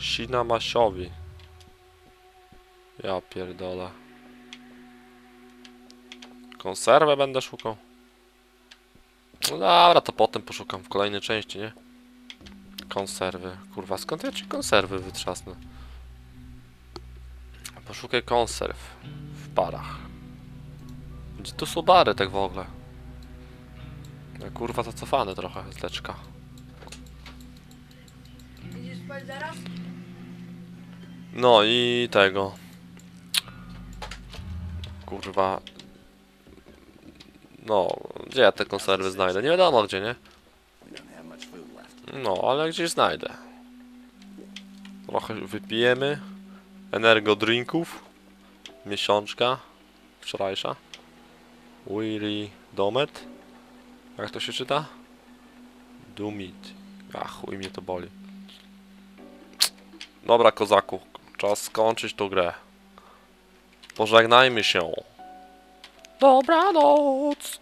Sina Masiowi. Ja pierdolę. Konserwę będę szukał. No dobra, to potem poszukam w kolejnej części, nie? Konserwy. Kurwa, skąd ja ci konserwy wytrzasnę? Poszukaj konserw w parach. Gdzie tu są bary tak w ogóle? Ja, kurwa zacofany trochę z leczka. Idziesz spać zaraz? No i tego. Kurwa. No, gdzie ja te konserwy znajdę? Nie wiadomo gdzie, nie? No, ale gdzieś znajdę. Trochę wypijemy. Energo drinków. Miesiączka. Wczorajsza. Willy Domet. Jak to się czyta? Dumit. Ach, chuj mnie to boli. Dobra, kozaku. Czas skończyć tą grę. Pożegnajmy się. Dobranoc.